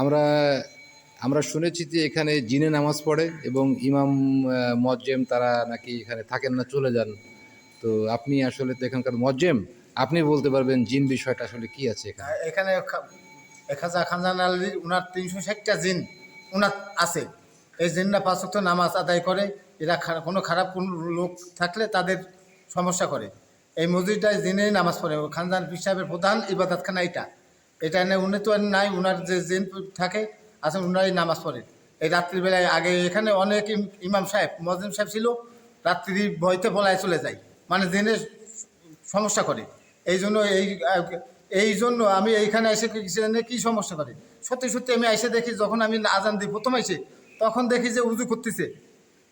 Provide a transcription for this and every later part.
আমরা আমরা শুনেছি যে এখানে জিনে নামাজ পড়ে এবং ইমাম মজ্জেম তারা নাকি এখানে থাকেন না, চলে যান। তো আপনি আসলে তো এখানকার মজ্জেম, আপনি বলতে পারবেন জিন বিষয়টা আসলে কি আছে এখানে? এখানে খানজান আলীর উনার তিনশো ষাটটা জিন উনার আছে। এই জিনরা পাঁচ ওয়াক্ত নামাজ আদায় করে, এরা কোনো খারাপ কোনো লোক থাকলে তাদের সমস্যা করে। এই মসজিদটায় জিনেই নামাজ পড়ে খানজান পীর সাহেবের প্রধান ইবাদতখানা এটা। এটা এনে উনি তো আর নাই, উনার যে জিন থাকে, আসলে উনারই নামাজ পড়ে। এই রাত্রিবেলায় আগে এখানে অনেক ইমাম সাহেব মজিম সাহেব ছিল, রাত্রি ভয়তে পলায় চলে যায়। মানে দিনের সমস্যা করে। এই জন্য এই এই জন্য আমি এইখানে এসে কি- সমস্যা করে? সত্যি সত্যি আমি এসে দেখি যখন আমি আজান দিই, প্রথম এসে, তখন দেখি যে উজু করতেছে।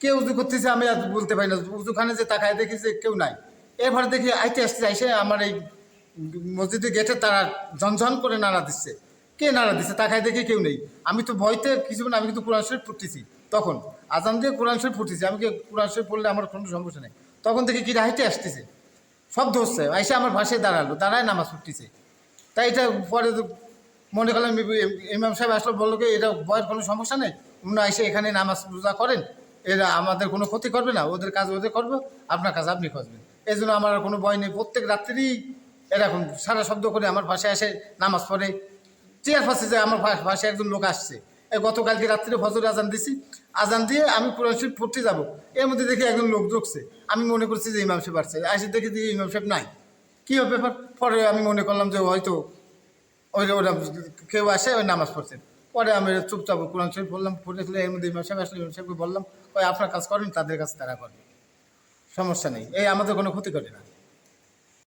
কে উজু করতেছে আমি আর বলতে পারি না। উজুখানে যে তাকায় দেখি যে কেউ নাই। এরপর দেখি আইতে আসতে এসে আমার এই মসজিদের গেটে তারা ঝনঝন করে নাড়া দিচ্ছে। কে নাড়া দিচ্ছে তাকায় দেখি কেউ নেই। আমি তো ভয়তে কিছু না, আমি কিন্তু কোরআন শরীফ পড়তেছি। তখন আজান দিয়ে কোরআন শরীফ পড়তেছি। আমি কোরআন শরীফ পড়লে আমার কোনো সমস্যা নেই? তখন দেখি কি হাইটে আসতেছে। শব্দ হচ্ছে। এসে আমার ভাষায় দাঁড়াল, দাঁড়ায় নামাজ পড়তেছে। তাই এটা পরে মনে করলাম ইম- ইমাম সাহেব আসলে, বলল কি, এটা ভয়ের কোনো সমস্যা নেই? উনি এসে এখানে নামাজ রোজা করেন। এরা আমাদের কোনো ক্ষতি করবে না। ওদের কাজ ওদের করবে। আপনার কাজ আপনি করবেন। এই জন্য আমার কোনো ভয় নেই। প্রত্যেক রাত্রিই এরকম সারা শব্দ করে আমার পাশে এসে নামাজ পড়ে। চেয়ার পাশে যে আমার পাশে একজন লোক আসছে। গতকালকে রাত্রে ফজর আজান দিছি। আজান দিয়ে আমি কোরআন শরীফ পড়তে যাব। এর মধ্যে দেখি একজন লোক ঢুকছে। আমি মনে করছি যে ইমাম সাহেব আসছে। আসে দেখি যে ইমাম সাহেব নাই। কী হবে ব্যাপার? পরে আমি মনে করলাম যে হয়তো ওই ওরা কেউ আসে, ওই নামাজ পড়ছেন পরে আমি চুপচাপ কোরআন শরীফ বললাম পড়েছিল এর মধ্যে ইমাম সাহেব আসলে। ইমাম সাহেবকে বললাম ওই আপনার কাজ করেন, তাদের কাছে তারা করবে। সমস্যা নেই। এই আমাদের কোনো ক্ষতি করে না।